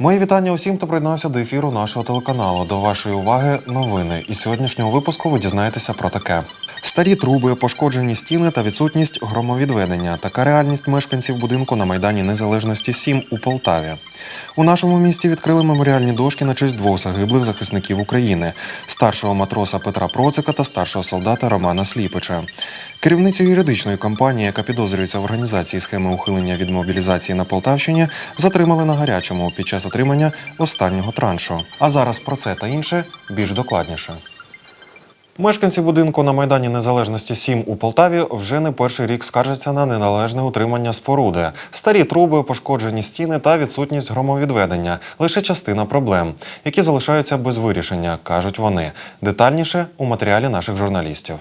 Мої вітання усім, хто приєднався до ефіру нашого телеканалу. До вашої уваги новини. І сьогоднішнього випуску ви дізнаєтеся про таке: старі труби, пошкоджені стіни та відсутність громовідведення. Така реальність мешканців будинку на майдані Незалежності 7 у Полтаві. У нашому місті відкрили меморіальні дошки на честь двох загиблих захисників України: старшого матроса Петра Процика та старшого солдата Романа Сліпича. Керівницю юридичної компанії, яка підозрюється в організації схеми ухилення від мобілізації на Полтавщині, затримали на гарячому під час отримання останнього траншу. А зараз про це та інше більш докладніше. Мешканці будинку на Майдані Незалежності 7 у Полтаві вже не перший рік скаржаться на неналежне утримання споруди. Старі труби, пошкоджені стіни та відсутність громовідведення лише частина проблем, які залишаються без вирішення, кажуть вони. Детальніше у матеріалі наших журналістів.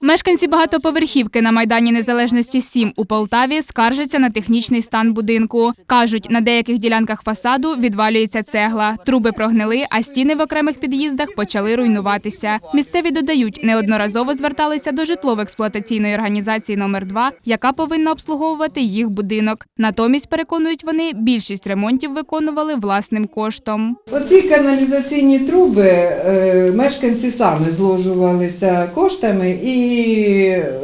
Мешканці багатоповерхівки на Майдані Незалежності 7 у Полтаві скаржаться на технічний стан будинку. Кажуть, на деяких ділянках фасаду відвалюється цегла, труби прогнили, а стіни в окремих під'їздах почали руйнуватися. Місцеві додають, неодноразово зверталися до житлово-експлуатаційної організації номер 2 яка повинна обслуговувати їх будинок. Натомість, переконують вони, більшість ремонтів виконували власним коштом. Оці каналізаційні труби е, мешканці самі зложувалися коштами і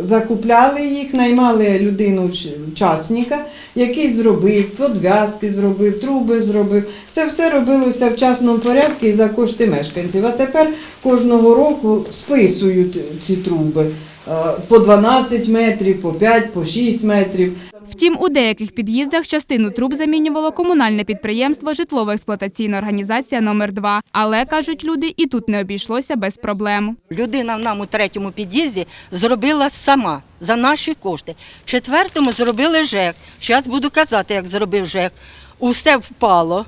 закупляли їх, наймали людину часника, який зробив, подв'язки зробив, труби зробив. Це все робилося в частному порядку і за кошти мешканців. А тепер кожного року списують ці труби по 12 метрів, по 5, по 6 метрів. Втім, у деяких під'їздах частину труб замінювало комунальне підприємство Житлово-експлуатаційна організація номер 2 Але кажуть люди, і тут не обійшлося без проблем. Людина в нам у третьому під'їзді зробила сама за наші кошти. В четвертому зробили ЖЕК. Зараз буду казати, як зробив ЖЕК. Усе впало.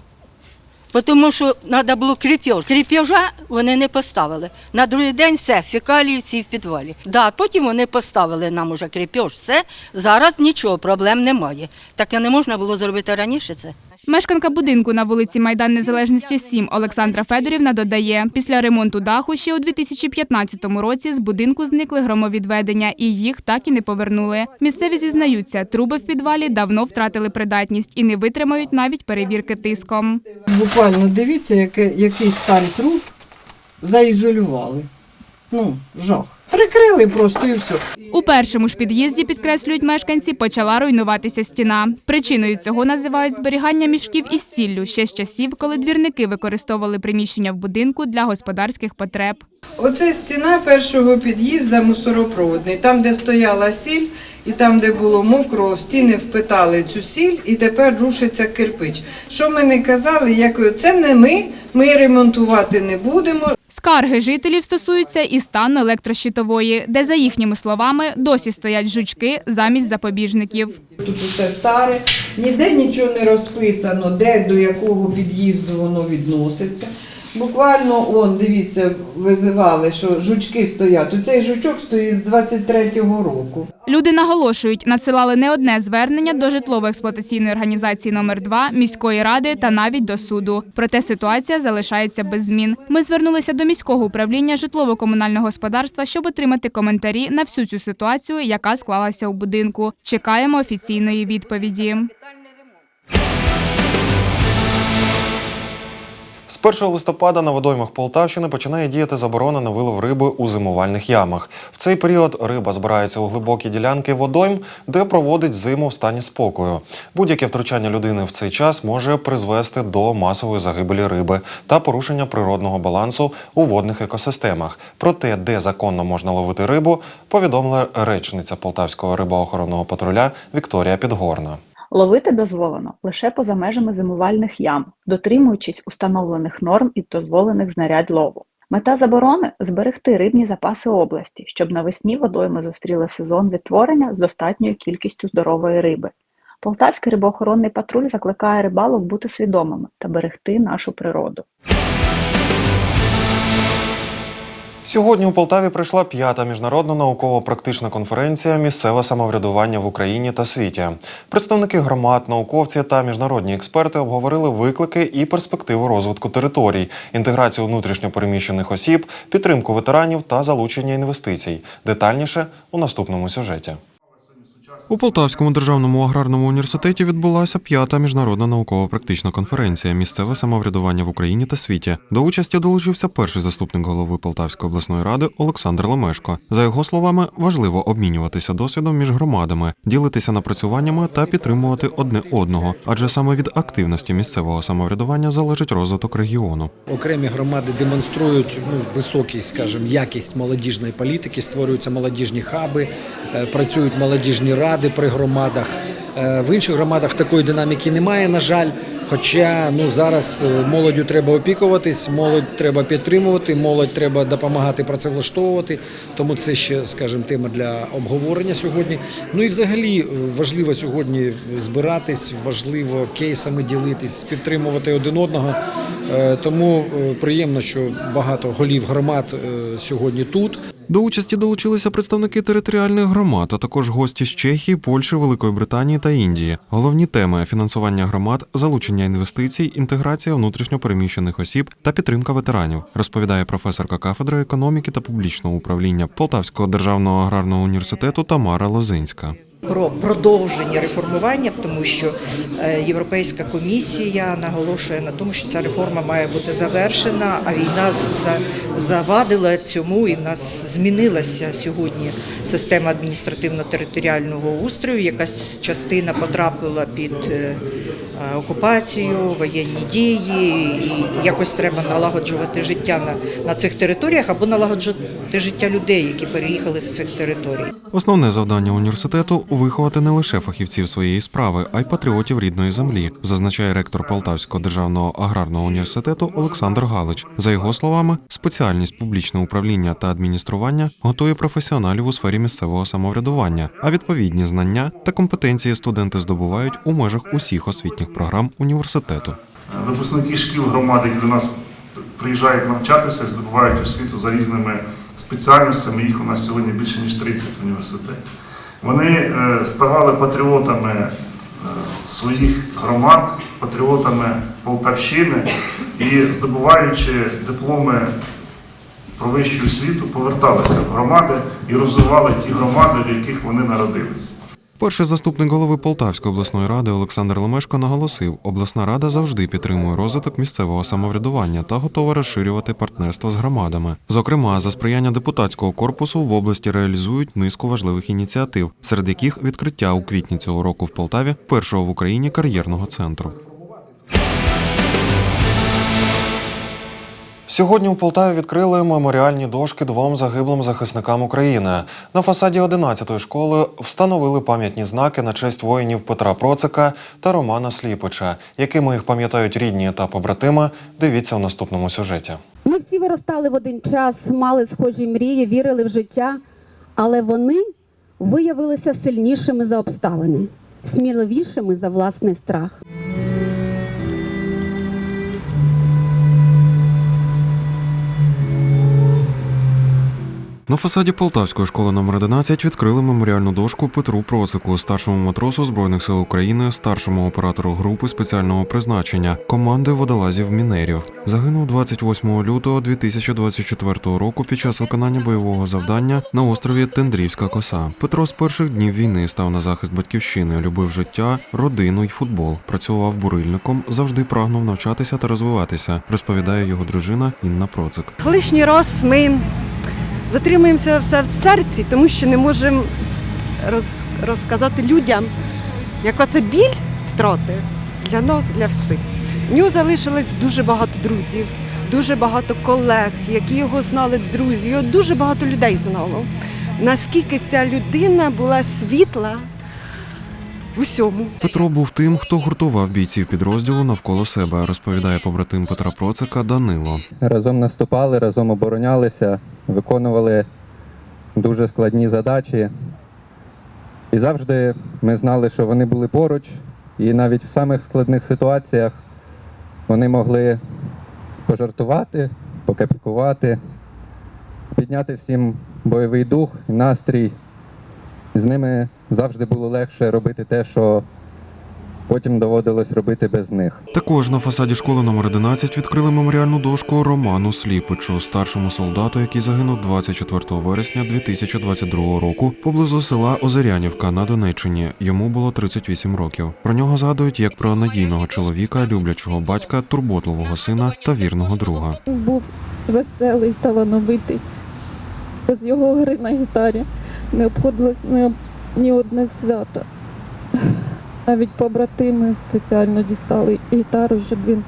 Тому що треба було кріпьож. Кріпежа вони не поставили. На другий день все, фекалії всі в підвалі. Да, потім вони поставили нам уже кріпьож, все. Зараз нічого, проблем немає. Таке не можна було зробити раніше це. Мешканка будинку на вулиці Майдан Незалежності 7 Олександра Федорівна додає, після ремонту даху ще у 2015 році з будинку зникли громовідведення і їх так і не повернули. Місцеві зізнаються, труби в підвалі давно втратили придатність і не витримають навіть перевірки тиском. Буквально дивіться, який стан труб заізолювали. Ну, жах. Прикрили просто і все. У першому ж під'їзді, підкреслюють мешканці, почала руйнуватися стіна. Причиною цього називають зберігання мішків із сіллю ще з часів, коли двірники використовували приміщення в будинку для господарських потреб. Оце стіна першого під'їзду мусоропроводний. Там, де стояла сіль, і там, де було мокро, в стіни впитали цю сіль, і тепер рушиться кирпич. Що ми не казали, як це не ми, ми ремонтувати не будемо. Скарги жителів стосуються і стану електрощитової, де, за їхніми словами, досі стоять жучки замість запобіжників. Тут усе старе, ніде нічого не розписано, де до якого під'їзду воно відноситься. Буквально, он, дивіться, визивали, що жучки стоять. Оцей жучок стоїть з 23-го року. Люди наголошують, надсилали не одне звернення до житлово-експлуатаційної організації номер 2 міської ради та навіть до суду. Проте ситуація залишається без змін. Ми звернулися до міського управління житлово-комунального господарства, щоб отримати коментарі на всю цю ситуацію, яка склалася у будинку. Чекаємо офіційної відповіді. З 1 листопада на водоймах Полтавщини починає діяти заборона на вилов риби у зимувальних ямах. В цей період риба збирається у глибокі ділянки водойм, де проводить зиму в стані спокою. Будь-яке втручання людини в цей час може призвести до масової загибелі риби та порушення природного балансу у водних екосистемах. Про те, де законно можна ловити рибу, повідомила речниця Полтавського рибоохоронного патруля Вікторія Підгорна. Ловити дозволено лише поза межами зимувальних ям, дотримуючись установлених норм і дозволених знарядь лову. Мета заборони зберегти рибні запаси області, щоб навесні водойми зустріли сезон відтворення з достатньою кількістю здорової риби. Полтавський рибоохоронний патруль закликає рибалок бути свідомими та берегти нашу природу. Сьогодні у Полтаві прийшла п'ята міжнародна науково-практична конференція Місцеве самоврядування в Україні та світі. Представники громад, науковці та міжнародні експерти обговорили виклики і перспективи розвитку територій, інтеграцію внутрішньопереміщених осіб, підтримку ветеранів та залучення інвестицій. Детальніше у наступному сюжеті. У Полтавському державному аграрному університеті відбулася п'ята міжнародна науково-практична конференція Місцеве самоврядування в Україні та світі. До участі долучився перший заступник голови Полтавської обласної ради Олександр Лемешко. За його словами, важливо обмінюватися досвідом між громадами, ділитися напрацюваннями та підтримувати одне одного, адже саме від активності місцевого самоврядування залежить розвиток регіону. Окремі громади демонструють ну, високий, скажімо, якість молодіжної політики, створюються молодіжні хаби, е, працюють молодіжні ради при громадах. Е, В інших громадах такої динаміки немає, на жаль. Хоча ну зараз е, молоддю треба опікуватись, молодь треба підтримувати, молодь треба допомагати працевлаштовувати. Тому це ще, скажімо, тема для обговорення сьогодні. Ну і взагалі е, важливо сьогодні збиратись, важливо кейсами ділитись, підтримувати один одного. Тому приємно, що багато голів громад сьогодні тут. До участі долучилися представники територіальних громад, а також гості з Чехії, Польщі, Великої Британії та Індії. Головні теми фінансування громад, залучення інвестицій, інтеграція внутрішньопереміщених осіб та підтримка ветеранів, розповідає професорка кафедри економіки та публічного управління Полтавського державного аграрного університету Тамара Лозинська. Про продовження реформування, тому що е, Європейська комісія наголошує на тому, що ця реформа має бути завершена, а війна завадила цьому, і в нас змінилася сьогодні система адміністративно-територіального устрою. Якась частина потрапила під е, окупацію, воєнні дії, і якось треба налагоджувати життя на, на цих територіях або налагоджувати життя людей, які переїхали з цих територій. Основне завдання університету виховати не лише фахівців своєї справи, а й патріотів рідної землі, зазначає ректор Полтавського державного аграрного університету Олександр Галич. За його словами, спеціальність публічне управління та адміністрування готує професіоналів у сфері місцевого самоврядування, а відповідні знання та компетенції студенти здобувають у межах усіх освітніх програм університету. Випускники шкіл громади, які до нас приїжджають навчатися, здобувають освіту за різними спеціальностями. Їх у нас сьогодні більше ніж 30 в університеті. Вони е, ставали патріотами е, своїх громад, патріотами Полтавщини і здобуваючи дипломи про вищу освіту, поверталися в громади і розвивали ті громади, в яких вони народилися. Перший заступник голови Полтавської обласної ради Олександр Лемешко наголосив, обласна рада завжди підтримує розвиток місцевого самоврядування та готова розширювати партнерство з громадами. Зокрема, за сприяння депутатського корпусу в області реалізують низку важливих ініціатив, серед яких відкриття у квітні цього року в Полтаві першого в Україні кар'єрного центру. Сьогодні у Полтаві відкрили меморіальні дошки двом загиблим захисникам України. На фасаді 11-ї школи встановили пам'ятні знаки на честь воїнів Петра Процика та Романа Сліпича. Якими їх пам'ятають рідні та побратими, дивіться в наступному сюжеті. Ми всі виростали в один час, мали схожі мрії, вірили в життя, але вони виявилися сильнішими за обставини, сміливішими за власний страх. На фасаді Полтавської школи номер 11 відкрили меморіальну дошку Петру Процику, старшому матросу Збройних сил України, старшому оператору групи спеціального призначення команди водолазів мінерів. Загинув 28 лютого 2024 року під час виконання бойового завдання на острові Тендрівська коса. Петро з перших днів війни став на захист батьківщини, любив життя, родину й футбол. Працював бурильником, завжди прагнув навчатися та розвиватися. Розповідає його дружина Інна Процик. Лишній раз ми затримуємося все в серці, тому що не можемо роз, розказати людям, яка це біль втрати для нас, для всіх. У нього залишилось дуже багато друзів, дуже багато колег, які його знали друзі. Його дуже багато людей знало. Наскільки ця людина була світла в усьому. Петро був тим, хто гуртував бійців підрозділу навколо себе, розповідає побратим Петра Процика Данило. разом наступали, разом оборонялися, виконували дуже складні задачі. І завжди ми знали, що вони були поруч, і навіть в самих складних ситуаціях вони могли пожартувати, покепкувати, підняти всім бойовий дух і настрій. З ними завжди було легше робити те, що потім доводилось робити без них. Також на фасаді школи номер 11 відкрили меморіальну дошку Роману Сліпичу, старшому солдату, який загинув 24 вересня 2022 року поблизу села Озерянівка на Донеччині. Йому було 38 років. Про нього згадують як про надійного чоловіка, люблячого батька, турботливого сина та вірного друга. Він був веселий, талановитий. Без його гри на гітарі не обходилось ні, ні одне свято. Навіть побратими спеціально дістали гітару, щоб він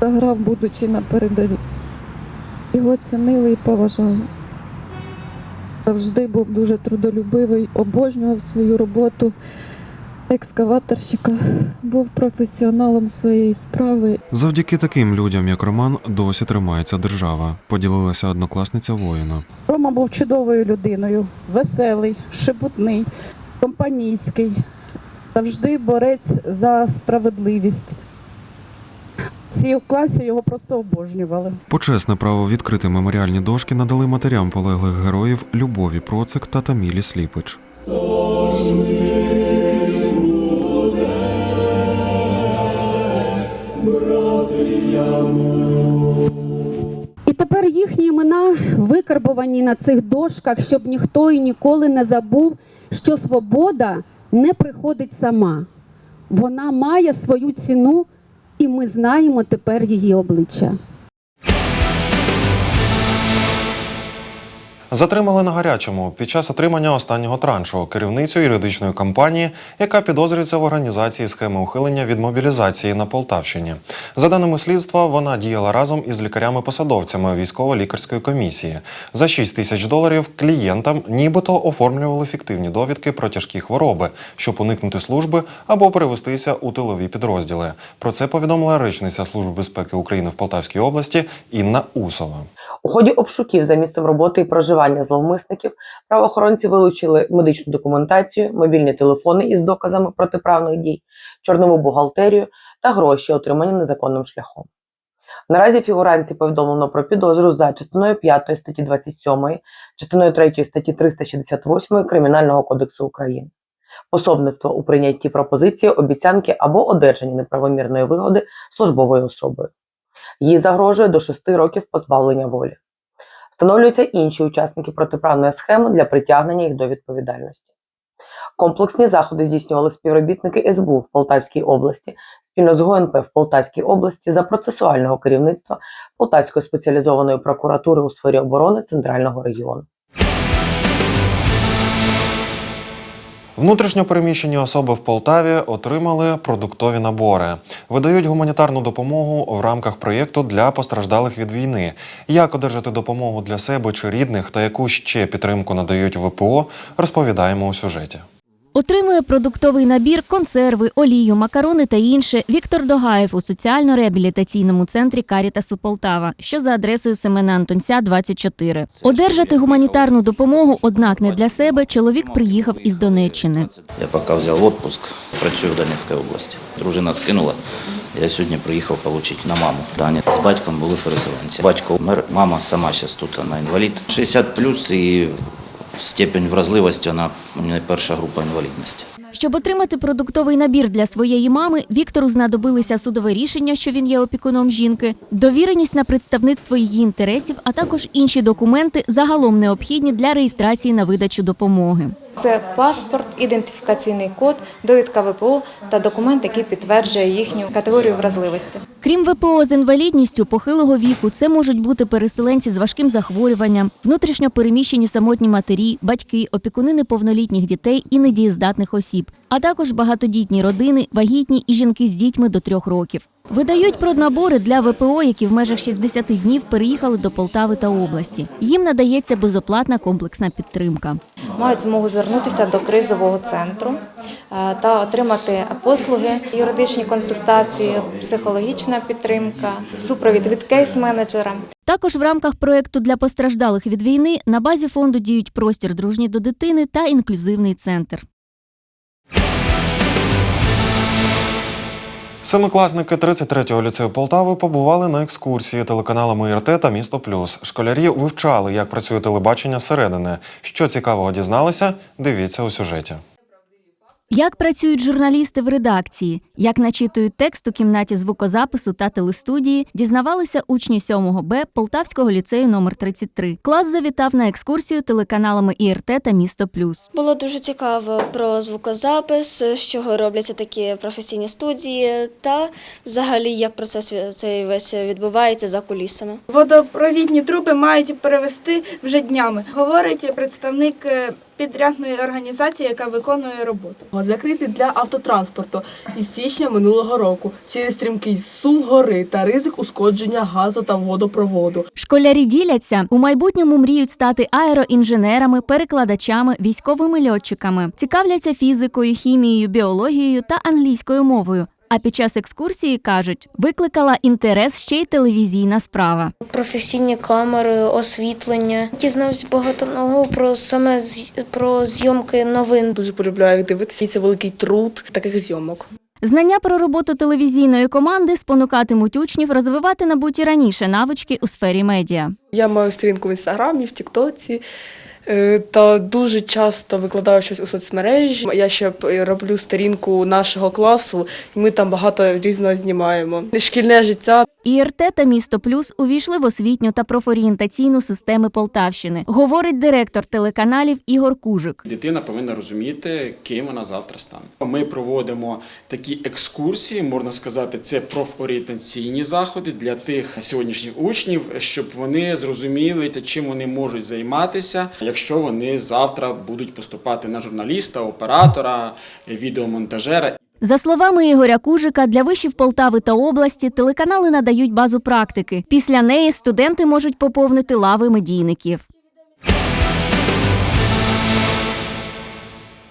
заграв, будучи на передовій. Його цінили і поважали. Завжди був дуже трудолюбивий, обожнював свою роботу екскаваторщика, був професіоналом своєї справи Завдяки таким людям, як Роман, досі тримається держава. Поділилася однокласниця воїна. Рома був чудовою людиною, веселий, шепотний, компанійський, завжди борець за справедливість. Всі в класі його просто обожнювали. Почесне право відкрити меморіальні дошки надали матерям полеглих героїв Любові Процик та Тамілі Сліпич. І тепер їхні імена викарбовані на цих дошках, щоб ніхто і ніколи не забув, що свобода не приходить сама. Вона має свою ціну, і ми знаємо тепер її обличчя. Затримали на гарячому під час отримання останнього траншу керівницю юридичної компанії, яка підозрюється в організації схеми ухилення від мобілізації на Полтавщині. За даними слідства, вона діяла разом із лікарями-посадовцями військово-лікарської комісії. За 6 тисяч доларів клієнтам нібито оформлювали фіктивні довідки про тяжкі хвороби, щоб уникнути служби або перевестися у тилові підрозділи. Про це повідомила речниця Служби безпеки України в Полтавській області Інна Усова. У ході обшуків за місцем роботи і проживання зловмисників правоохоронці вилучили медичну документацію, мобільні телефони із доказами протиправних дій, чорнову бухгалтерію та гроші, отримані незаконним шляхом. Наразі фігуранці повідомлено про підозру за частиною 5 статті 27, частиною 3 статті 368 Кримінального кодексу України. Пособництво у прийнятті пропозиції, обіцянки або одержанні неправомірної вигоди службовою особою. Їй загрожує до 6 років позбавлення волі. Встановлюються інші учасники протиправної схеми для притягнення їх до відповідальності. Комплексні заходи здійснювали співробітники СБУ в Полтавській області спільно з ГУНП в Полтавській області за процесуального керівництва Полтавської спеціалізованої прокуратури у сфері оборони Центрального регіону. Внутрішньо переміщені особи в Полтаві отримали продуктові набори. Видають гуманітарну допомогу в рамках проєкту для постраждалих від війни. Як одержати допомогу для себе чи рідних та яку ще підтримку надають ВПО, розповідаємо у сюжеті. Отримує продуктовий набір, консерви, олію, макарони та інше Віктор Догаєв у соціально-реабілітаційному центрі Карітасу Полтава, що за адресою Семена Антонця, 24. Одержати гуманітарну допомогу, однак не для себе, чоловік приїхав із Донеччини. Я поки взяв відпуск, працюю в Донецькій області. Дружина скинула. Я сьогодні приїхав отримати на маму. Дані з батьком були переселенці. Батько вмер, мама сама зараз тут, вона інвалід. 60 плюс і степень вразливості, вона не перша група інвалідності. Щоб отримати продуктовий набір для своєї мами, Віктору знадобилися судове рішення, що він є опікуном жінки, довіреність на представництво її інтересів, а також інші документи, загалом необхідні для реєстрації на видачу допомоги. Це паспорт, ідентифікаційний код, довідка ВПО та документ, який підтверджує їхню категорію вразливості. Крім ВПО з інвалідністю похилого віку, це можуть бути переселенці з важким захворюванням, внутрішньо переміщені самотні матері, батьки, опікуни неповнолітніх дітей і недієздатних осіб, а також багатодітні родини, вагітні і жінки з дітьми до трьох років. Видають проднабори для ВПО, які в межах 60 днів переїхали до Полтави та області. Їм надається безоплатна комплексна підтримка. Мають змогу звернутися до кризового центру е, та отримати послуги, юридичні консультації, психологічна підтримка, супровід від кейс-менеджера. Також в рамках проекту для постраждалих від війни на базі фонду діють простір дружні до дитини та інклюзивний центр. Семикласники 33-го ліцею Полтави побували на екскурсії телеканалами ІРТ та Місто Плюс. Школярі вивчали, як працює телебачення зсередини. Що цікавого дізналися, дивіться у сюжеті. Як працюють журналісти в редакції, як начитують текст у кімнаті звукозапису та телестудії, дізнавалися учні 7 Б Полтавського ліцею номер 33. Клас завітав на екскурсію телеканалами ІРТ та Місто Плюс. Було дуже цікаво про звукозапис, з чого робляться такі професійні студії, та взагалі як процес цей весь відбувається за кулісами. Водопровідні труби мають перевести вже днями, говорить представник е, підрядної організації, яка виконує роботу. Закритий для автотранспорту із січня минулого року через стрімкий сум гори та ризик ушкодження газу та водопроводу. Школярі діляться у майбутньому мріють стати аероінженерами, перекладачами, військовими льотчиками, цікавляться фізикою, хімією, біологією та англійською мовою. А під час екскурсії кажуть, викликала інтерес ще й телевізійна справа. Професійні камери, освітлення. Дізнався багато нового про саме з- про зйомки новин. Дуже полюбляю дивитися. Це великий труд таких зйомок. Знання про роботу телевізійної команди спонукатимуть учнів розвивати набуті раніше навички у сфері медіа. Я маю сторінку в інстаграмі, в Тіктоці. Е, Та дуже часто викладаю щось у соцмережі. Я ще роблю сторінку нашого класу, і ми там багато різного знімаємо. Шкільне життя ІРТ та Місто Плюс увійшли в освітню та профорієнтаційну системи Полтавщини, говорить директор телеканалів Ігор Кужик. Дитина повинна розуміти, ким вона завтра стане. Ми проводимо такі екскурсії, можна сказати, це профорієнтаційні заходи для тих сьогоднішніх учнів, щоб вони зрозуміли, чим вони можуть займатися, якщо вони завтра будуть поступати на журналіста, оператора, відеомонтажера. За словами Ігоря Кужика, для вишів Полтави та області телеканали надають базу практики. Після неї студенти можуть поповнити лави медійників.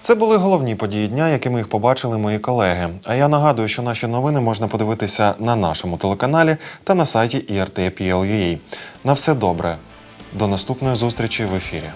Це були головні події дня, якими їх побачили мої колеги. А я нагадую, що наші новини можна подивитися на нашому телеканалі та на сайті IRT.PL.UA. На все добре. До наступної зустрічі в ефірі.